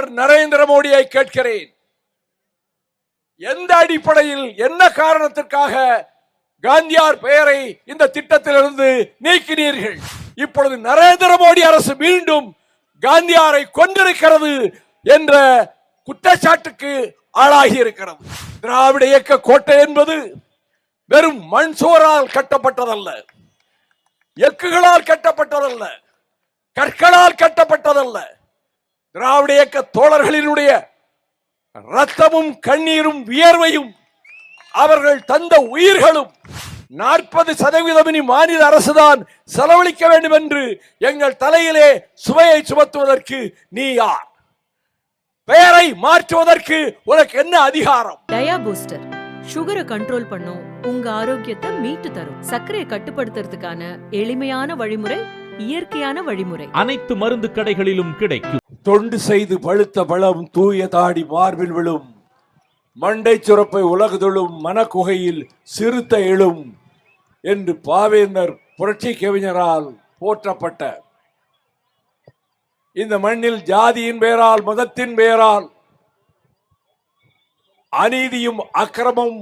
பிரதமர் நரேந்திர மோடியை கேட்கிறேன். எந்த அடிப்படையில் என்ன காரணத்திற்காக காந்தியார் பெயரை இந்த திட்டத்திலிருந்து நீக்கினீர்கள்? இப்பொழுது நரேந்திர மோடி அரசு மீண்டும் காந்தியாரை கொண்டிருக்கிறது என்ற குற்றச்சாட்டுக்கு ஆளாகி இருக்கிறது. திராவிட இயக்க கோட்டை என்பது வெறும் மண் சோரால் கட்டப்பட்டதல்ல. எக்குகளால் கட்டப்பட்டதல்ல. கற்களால் கட்டப்பட்டதல்ல. திராவிட இயக்க தோழர்களினுடைய ரத்தமும் கண்ணீரும் வியர்வையும் அவர்கள் தந்த உயிர்களும் நாற்பது சதவீதம் இனி மாநில அரசுதான் செலவழிக்க வேண்டும் என்று எங்கள் தலையிலே சுமையை சுமத்துவதற்கு நீ யார்? பெயரை மாற்றுவதற்கு உனக்கு என்ன அதிகாரம்? டயா பூஸ்டர். சுகரை கண்ட்ரோல் பண்ணும் உங்க ஆரோக்கியத்தை மீட்டு தரும். சர்க்கரையை கட்டுப்படுத்துறதுக்கான எளிமையான வழிமுறை இயற்கையான வழிமுறை. அனைத்து மருந்து கடைகளிலும் கிடைக்கும். தொண்டு செய்து பழுத்த பழம் தூய தாடி மார்பில் விழும். மண்டை சுரப்பை உலகுதொழும் மனக்குகையில் சிறுத்த எழும் என்று பாவேந்தர் புரட்சி கவிஞரால் போற்றப்பட்ட. இந்த மண்ணில் ஜாதியின் பெயரால் மதத்தின் பெயரால் அநீதியும் அக்கிரமும்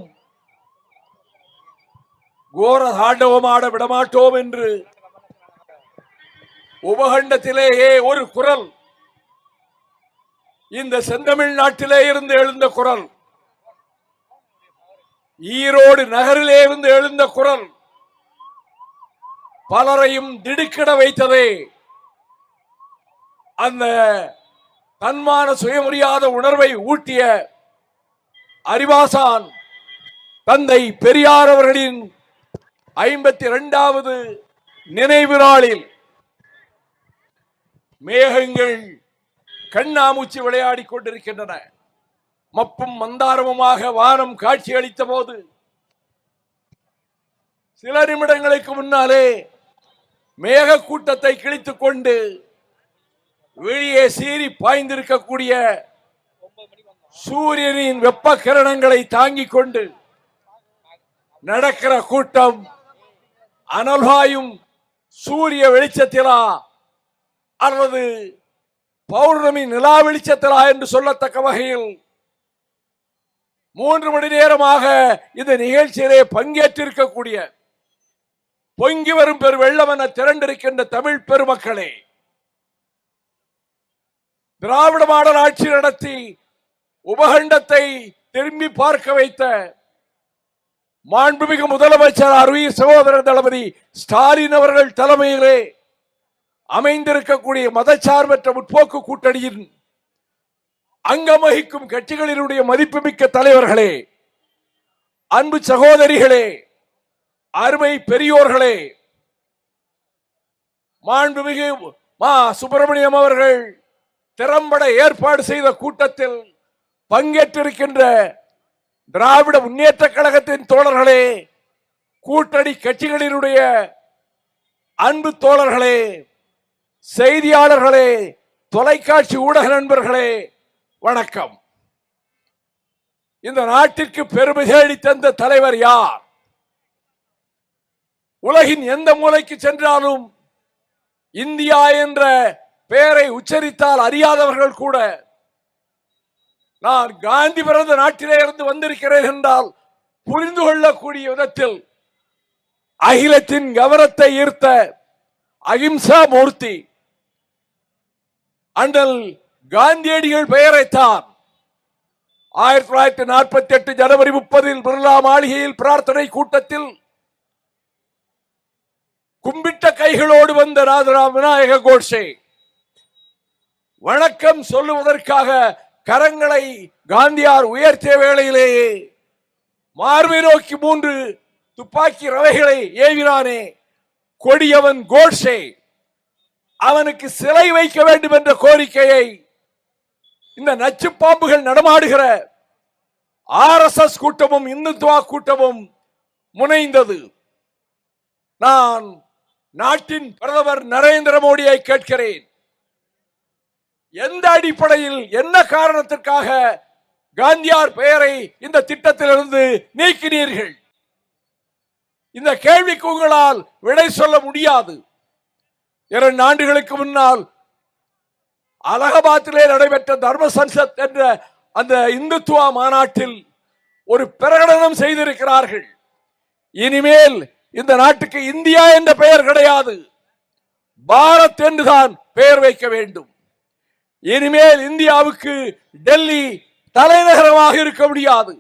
கோர தாண்டவமாட விடமாட்டோம் என்று உபகண்டத்திலேயே ஒரு குரல் இந்த செந்தமிழ் நாட்டிலே இருந்து எழுந்த குரல். ஈரோடு நகரிலே இருந்து எழுந்த குரல். பலரையும் திடுக்கிட வைத்ததே. அந்த தன்மான சுயமரியாத உணர்வை ஊட்டிய அறிவாசான் தந்தை பெரியார் அவர்களின் ஐம்பத்தி இரண்டாவது நினைவு நாளில் மேகங்கள் கண்ணாமூச்சி விளையாடி கொண்டிருக்கின்றன. மப்பும் மந்தாரமுமாக வானம் காட்சி அளித்த போது சில நிமிடங்களுக்கு முன்னாலே மேக கூட்டத்தை கிழித்துக் கொண்டு வெளியே சீறி பாய்ந்திருக்கக்கூடிய சூரியனின் வெப்ப கிரணங்களை தாங்கிக் கொண்டு நடக்கிற கூட்டம் அனல்வாயும் சூரிய வெளிச்சத்திலா அல்லது பௌர்ணமி நிலா வெளிச்சத்திலா என்று சொல்லத்தக்க வகையில் மூன்று மணி நேரமாக இந்த நிகழ்ச்சியிலே பங்கேற்றிருக்கக்கூடிய பொங்கி வரும் பெரு வெள்ளமென திரண்டிருக்கின்ற தமிழ் பெருமக்களே திராவிட மாடல் ஆட்சி நடத்தி உபகண்டத்தை திரும்பி பார்க்க வைத்த மாண்புமிகு முதலமைச்சர் அருவி சகோதரர் தளபதி ஸ்டாலின் அவர்கள் தலைமையிலே அமைந்திருக்கக்கூடிய மதச்சார்பற்ற முற்போக்கு கூட்டணியின் அங்கம் வகிக்கும் கட்சிகளினுடைய மதிப்புமிக்க தலைவர்களே அன்பு சகோதரிகளே அருமை பெரியோர்களே மாண்புமிகு மா சுப்பிரமணியம் அவர்கள் திறம்பட ஏற்பாடு செய்த கூட்டத்தில் பங்கேற்றிருக்கின்ற திராவிட முன்னேற்ற கழகத்தின் தோழர்களே கூட்டணி கட்சிகளினுடைய அன்பு தோழர்களே செய்தியாளர்களே தொலைக்காட்சி ஊடக நண்பர்களே வணக்கம். இந்த நாட்டிற்கு பெருமை தேடி தந்த தலைவர் யார்? உலகின் எந்த மூலைக்கு சென்றாலும் இந்தியா என்ற பெயரை உச்சரித்தால் அறியாதவர்கள் கூட நான் காந்தி பிறந்த நாட்டிலே இருந்து வந்திருக்கிறேன் என்றால் புரிந்து கொள்ளக்கூடிய விதத்தில் அகிலத்தின் கவனத்தை ஈர்த்த அகிம்சா மூர்த்தி அண்டல் காந்தியடிகள் பெயரைத்தான். ஆயிரத்தி தொள்ளாயிரத்தி நாற்பத்தி எட்டு ஜனவரி முப்பதில் பிர்லா மாளிகையில் பிரார்த்தனை கூட்டத்தில் கும்பிட்ட கைகளோடு வந்த ராஜராம் விநாயக கோட்சே வணக்கம் சொல்லுவதற்காக கரங்களை காந்தியார் உயர்த்திய வேளையிலேயே மார்பை நோக்கி மூன்று துப்பாக்கி ரவைகளை ஏவினானே கொடியவன் கோட்சே அவனுக்கு சிலை வைக்க வேண்டும் என்ற கோரிக்கையை இந்த நச்சு பாம்புகள் நடமாடுகிற ஆர் எஸ் எஸ் கூட்டமும் இந்துத்துவா கூட்டமும் முனைந்தது. நான் நாட்டின் பிரதமர் நரேந்திர மோடியை கேட்கிறேன். எந்த அடிப்படையில் என்ன காரணத்திற்காக காந்தியார் பெயரை இந்த திட்டத்திலிருந்து நீக்கினீர்கள்? இந்த கேள்விக்கு உங்களால் விடை சொல்ல முடியாது. இரண்டு ஆண்டுகளுக்கு முன்னால் அலகாபாத்திலே நடைபெற்ற தர்ம சன்சத் என்ற அந்த இந்துத்துவ மாநாட்டில் ஒரு பிரகடனம் செய்திருக்கிறார்கள். இனிமேல் இந்த நாட்டுக்கு இந்தியா என்ற பெயர் கிடையாது. பாரத் என்றுதான் பெயர் வைக்க வேண்டும். இனிமேல் இந்தியாவுக்கு டெல்லி தலைநகரமாக இருக்க முடியாது.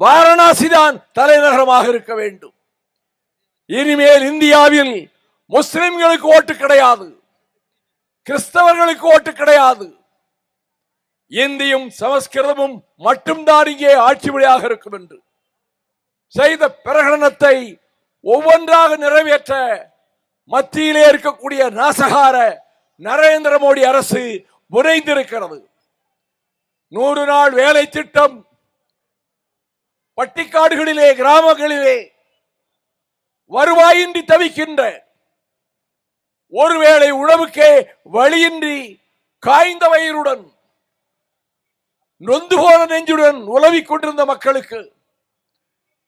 வாரணாசி தான் தலைநகரமாக இருக்க வேண்டும். இனிமேல் இந்தியாவில் முஸ்லிம்களுக்கு ஓட்டு கிடையாது. கிறிஸ்தவர்களுக்கு ஓட்டு கிடையாது. இந்தியும் சமஸ்கிருதமும் மட்டும்தான் இங்கே ஆட்சி மொழியாக இருக்கும் என்று. செய்த பிரகடனத்தை ஒவ்வொன்றாக நிறைவேற்ற மத்தியிலே இருக்கக்கூடிய நாசகார நரேந்திர மோடி அரசு முனைந்திருக்கிறது. நூறு நாள் வேலை திட்டம் பட்டிக்காடுகளிலே கிராமங்களிலே வருவாயின்றி தவிக்கின்ற ஒருவேளை உணவுக்கே வழியின்றி காய்ந்த வயிறுடன் நொந்து போன நெஞ்சுடன் உலவிக் கொண்டிருந்த மக்களுக்கு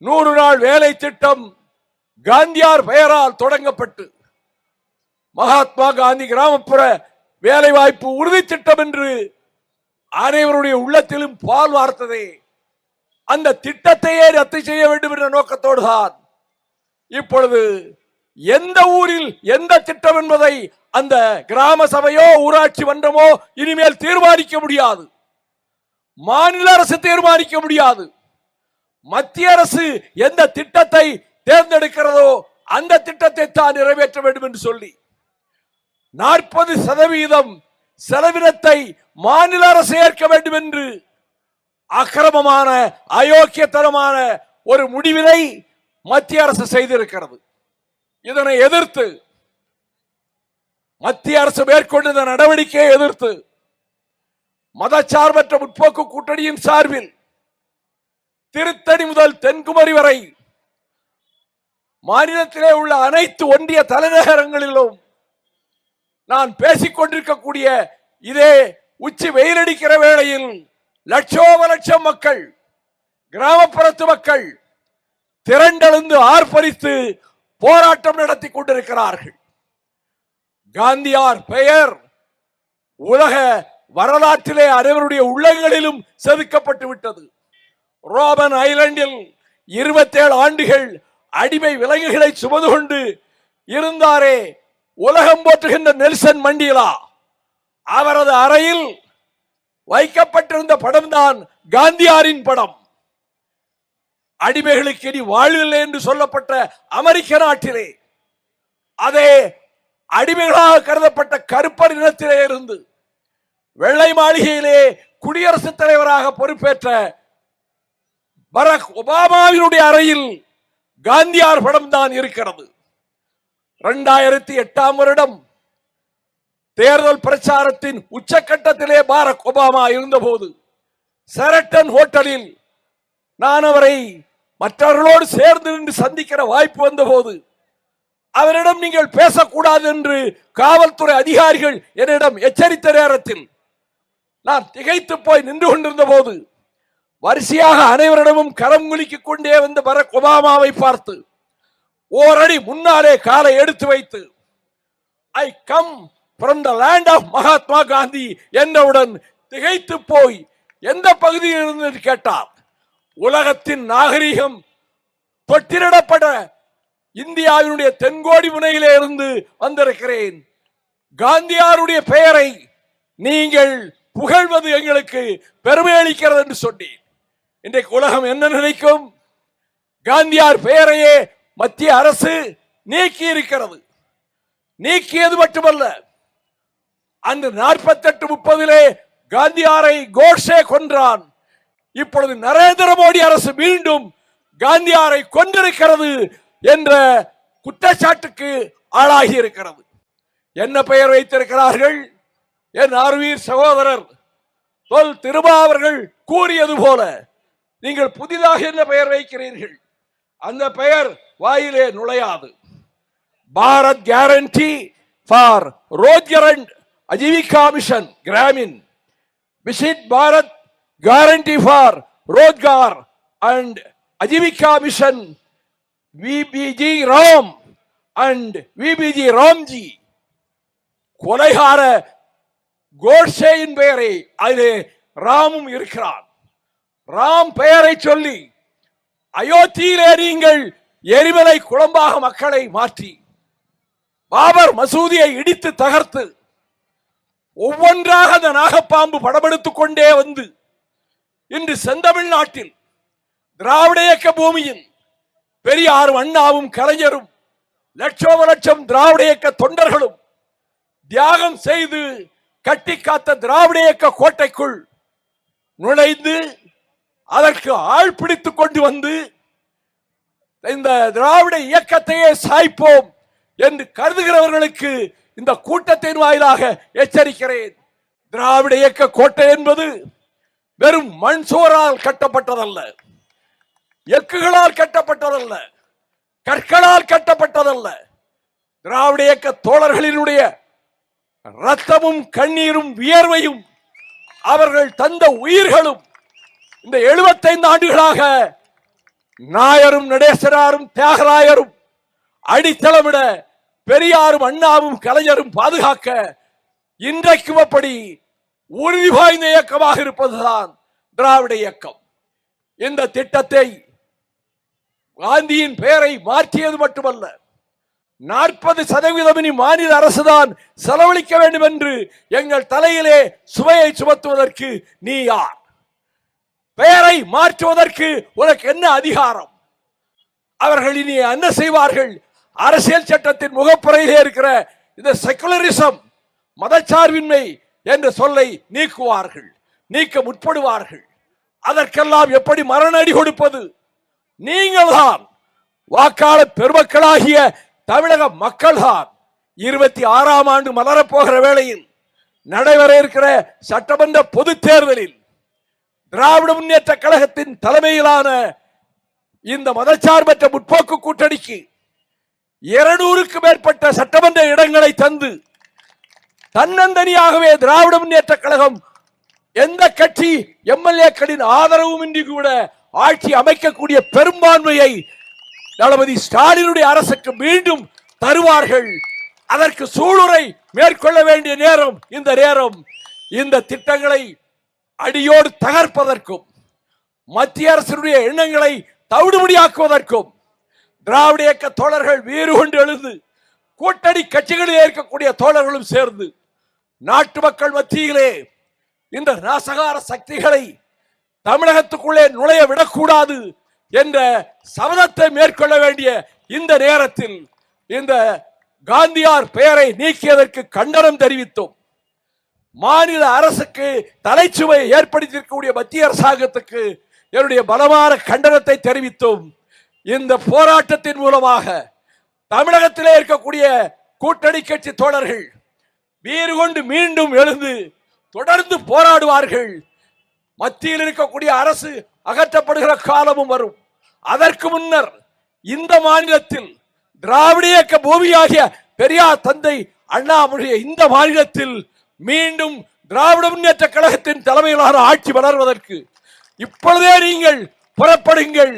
நூறு நாள் வேலை திட்டம் காந்தியார் பெயரால் தொடங்கப்பட்டு மகாத்மா காந்தி கிராமப்புற வேலை வாய்ப்பு உறுதி திட்டம் என்று அனைவருடைய உள்ளத்திலும் பால் வார்த்ததே. அந்த திட்டத்தையே ரத்து செய்ய வேண்டும் என்ற நோக்கத்தோடு தான் இப்பொழுது எந்த ஊரில் எந்த திட்டம் என்பதை அந்த கிராம சபையோ ஊராட்சி மன்றமோ இனிமேல் தீர்மானிக்க முடியாது. மாநில அரசு தீர்மானிக்க முடியாது. மத்திய அரசு எந்த திட்டத்தை தேர்ந்தெடுக்கிறதோ அந்த திட்டத்தை தான் நிறைவேற்ற வேண்டும் என்று சொல்லி நாற்பது சதவீதம் செலவினத்தை மாநில அரசு ஏற்க வேண்டும் என்று அக்கிரமமான அயோக்கியத்தனமான ஒரு முடிவினை மத்திய அரசு செய்திருக்கிறது. இதனை எதிர்த்து மத்திய அரசு மேற்கொண்ட இந்த நடவடிக்கையை எதிர்த்து மதச்சார்பற்ற முற்போக்கு கூட்டணியின் சார்பில் திருத்தணி முதல் தென்குமரி வரை மாநிலத்திலே உள்ள அனைத்து ஒன்றிய தலைநகரங்களிலும் நான் பேசிக் கொண்டிருக்கக்கூடிய இதே உச்சி வெயிலடிக்கிற வேளையில் லட்சோப லட்சம் மக்கள் கிராமப்புறத்து மக்கள் திரண்டெழுந்து ஆர்ப்பரித்து போராட்டம் நடத்தி கொண்டிருக்கிறார்கள். காந்தியார் பெயர் உலக வரலாற்றிலே அனைவருடைய உள்ளங்களிலும் செதுக்கப்பட்டு விட்டது. ரோபன் ஐலண்டில் இருபத்தேழு ஆண்டுகள் அடிமை விலங்குகளை சுமந்து கொண்டு இருந்தாரே உலகம் போற்றுகின்ற நெல்சன் மண்டிலா. அவரது அறையில் வைக்கப்பட்டிருந்த படம்தான் காந்தியாரின் படம். அடிமைகளுக்கு இனி வாழ்வில்லை என்று சொல்லப்பட்ட அமெரிக்க நாட்டிலே அதே அடிமைகளாக கருதப்பட்ட கருப்பர் இனத்திலே இருந்து வெள்ளை மாளிகையிலே குடியரசுத் தலைவராக பொறுப்பேற்ற பரக் ஒபாமாவினுடைய அறையில் காந்தியார் படம் தான் இருக்கிறது. இரண்டாயிரத்தி எட்டாம் வருடம் தேர்தல் பிரச்சாரத்தின் உச்சக்கட்டத்திலே பாரக் ஒபாமா இருந்தபோது செரட்டன் ஹோட்டலில் நான் அவரை மற்றவர்களோடு சேர்ந்து நின்று சந்திக்கிற வாய்ப்பு வந்தபோது அவரிடம் நீங்கள் பேசக்கூடாது என்று காவல்துறை அதிகாரிகள் என்னிடம் எச்சரித்த நேரத்தில் நான் திகைத்து போய் நின்று கொண்டிருந்த போது வரிசையாக அனைவரிடமும் கரம் குலுக்கிக் கொண்டே வந்த பரக் ஒபாமாவை பார்த்து ஓரடி முன்னாலே காலை எடுத்து வைத்து I come from the land of Mahatma Gandhi என்றவுடன் திகைத்து போய் எந்த பகுதியில் இருந்து கேட்டார். உலகத்தின் நாகரிகம் தொட்டிரிடப்பட இந்தியாவினுடைய தென்கோடி முனையிலே இருந்து வந்திருக்கிறேன். காந்தியாருடைய பெயரை நீங்கள் புகழ்வது எங்களுக்கு பெருமை அளிக்கிறது என்று சொன்னேன். இன்றைக்கு உலகம் என்ன நினைக்கும்? காந்தியார் பெயரையே மத்திய அரசு நீக்கி இருக்கிறது நீக்கியது மட்டுமல்ல அன்று நாற்பத்தெட்டு முப்பதிலே காந்தியாரை கோட்ஸே கொன்றான். இப்பொழுது நரேந்திர மோடி அரசு மீண்டும் காந்தியாரை கொண்டிருக்கிறது என்ற குற்றச்சாட்டுக்கு ஆளாகி இருக்கிறது. என்ன பெயர் வைத்திருக்கிறார்கள்? என் ஆர்வீர் சகோதரர் தொல் திருமா அவர்கள் கூறியது போல நீங்கள் புதிதாக என்ன பெயர் வைக்கிறீர்கள்? அந்த பெயர் வாயிலே நுழையாது. Bharat guarantee for ரோஜரண்ட் Ajeevika mission Gramin Viksit Bharat guarantee for Rozgar and Ajeevika mission V B G Ram and V B G Ramji கொலைகார கோட்சேயின் பெயரை அதிலே ராமும் இருக்கிறான். ராம் பெயரை சொல்லி அயோத்தியிலே நீங்கள் எரிமலை குழம்பாக மக்களை மாற்றி பாபர் மசூதியை இடித்து தகர்த்து ஒவ்வொன்றாக அந்த நாகப்பாம்பு படமெடுத்துக் கொண்டே வந்து இன்று செந்தமிழ்நாட்டில் திராவிட இயக்க பூமியின் பெரியாரும் அண்ணாவும் கலைஞரும் லட்சோப லட்சம் திராவிட இயக்க தொண்டர்களும் தியாகம் செய்து கட்டி காத்த திராவிட இயக்க கோட்டைக்குள் நுழைந்து அதற்கு ஆள் பிடித்து கொண்டு வந்து இந்த திராவிட இயக்கத்தையே சாய்ப்போம் என்று கருதுகிறவர்களுக்கு இந்த கூட்டத்தின் வாயிலாக எச்சரிக்கிறேன். திராவிட இயக்க கோட்டை என்பது வெறும் மண் சோரால் கட்டப்பட்டதல்ல. எக்குகளால் கட்டப்பட்டதல்ல. கற்களால் கட்டப்பட்டதல்ல. திராவிட இயக்க தோழர்களினுடைய ரத்தமும் கண்ணீரும் வியர்வையும் அவர்கள் தந்த உயிர்களும் இந்த 75 ஆண்டுகளாக நாயரும் நடேசனாரும் தியாகராயரும் அடித்தளமிட பெரியாரும் அண்ணாவும் கலைஞரும் பாதுகாக்க இன்றைக்கும் அப்படி உறுதி வாய்ந்த இயக்கமாக இருப்பதுதான் திராவிட இயக்கம். இந்த திட்டத்தை காந்தியின் பெயரை மாற்றியது மட்டுமல்ல நாற்பது சதவீதம் இனி மாநில அரசுதான் செலவழிக்க வேண்டும் என்று எங்கள் தலையிலே சுவையை சுமத்துவதற்கு நீ யார்? பெயரை மாற்றுவதற்கு உனக்கு என்ன அதிகாரம்? அவர்கள் இனி என்ன செய்வார்கள்? அரசியல் சட்டத்தின் முகப்புறையிலே இருக்கிற இந்த செகுலரிசம் மதச்சார்பின்மை என்ற சொல்லை நீக்குவார்கள் நீக்க முற்படுவார்கள். அதற்கெல்லாம் எப்படி மரணடி கொடுப்பது? நீங்கள்தான் வாக்காளர் பெருமக்களாகிய தமிழக மக்கள்தான் இருபத்தி ஆறாம் ஆண்டு மலரப்போகிற வேளையில் நடைபெற இருக்கிற சட்டமன்ற பொதுத் தேர்தலில் திராவிட முன்னேற்ற கழகத்தின் தலைமையிலான இந்த மதச்சார்பற்ற முற்போக்கு கூட்டணிக்கு இருநூறுக்கு மேற்பட்ட சட்டமன்ற இடங்களை தந்து தன்னந்தனியாகவே திராவிட முன்னேற்ற கழகம் எந்த கட்சி எம்எல்ஏக்களின் ஆதரவும் இன்றி கூட ஆட்சி அமைக்கக்கூடிய பெரும்பான்மையை தளபதி ஸ்டாலினுடைய அரசுக்கு மீண்டும் தருவார்கள். அதற்கு சூளுரை மேற்கொள்ள வேண்டிய நேரம் இந்த நேரம். இந்த திட்டங்களை அடியோடு தகர்ப்பதற்கும் மத்திய அரசினுடைய எண்ணங்களை தவிடுபடியாக்குவதற்கும் திராவிட இயக்க தோழர்கள் வீறு கொண்டு எழுந்து கூட்டணி கட்சிகளில் இருக்கக்கூடிய தோழர்களும் சேர்ந்து நாட்டு மக்கள் மத்தியிலே இந்த நாசகார சக்திகளை தமிழகத்துக்குள்ளே நுழைய விடக்கூடாது என்ற சபதத்தை மேற்கொள்ள வேண்டிய இந்த நேரத்தில் இந்த காந்தியார் பெயரை நீக்கியதற்கு கண்டனம் தெரிவித்தோம். மாநில அரசுக்கு தலைச்சுவை ஏற்படுத்தியிருக்கக்கூடிய மத்திய அரசாங்கத்துக்கு என்னுடைய பலமான கண்டனத்தை தெரிவித்தோம். இந்த போராட்டத்தின் மூலமாக தமிழகத்திலே இருக்கக்கூடிய கூட்டணி கட்சி தோழர்கள் வீறு கொண்டு மீண்டும் எழுந்து தொடர்ந்து போராடுவார்கள். மத்தியில் இருக்கக்கூடிய அரசு அகற்றப்படுகிற காலமும் வரும். அதற்கு முன்னர் இந்த மாநிலத்தில் திராவிட இயக்க பூமியாகிய பெரியார் தந்தை அண்ணாமுடைய இந்த மாநிலத்தில் மீண்டும் திராவிட முன்னேற்ற கழகத்தின் தலைமையிலான ஆட்சி வளர்வதற்கு இப்பொழுதே நீங்கள் புறப்படுங்கள்.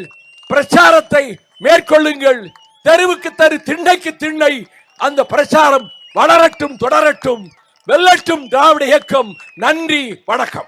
பிரச்சாரத்தை மேற்கொள்ளுங்கள். தெருவுக்கு தெரு திண்ணைக்கு திண்ணை. அந்த பிரச்சாரம் வளரட்டும் தொடரட்டும். வெல்லட்டும் திராவிட இயக்கம். நன்றி வணக்கம்.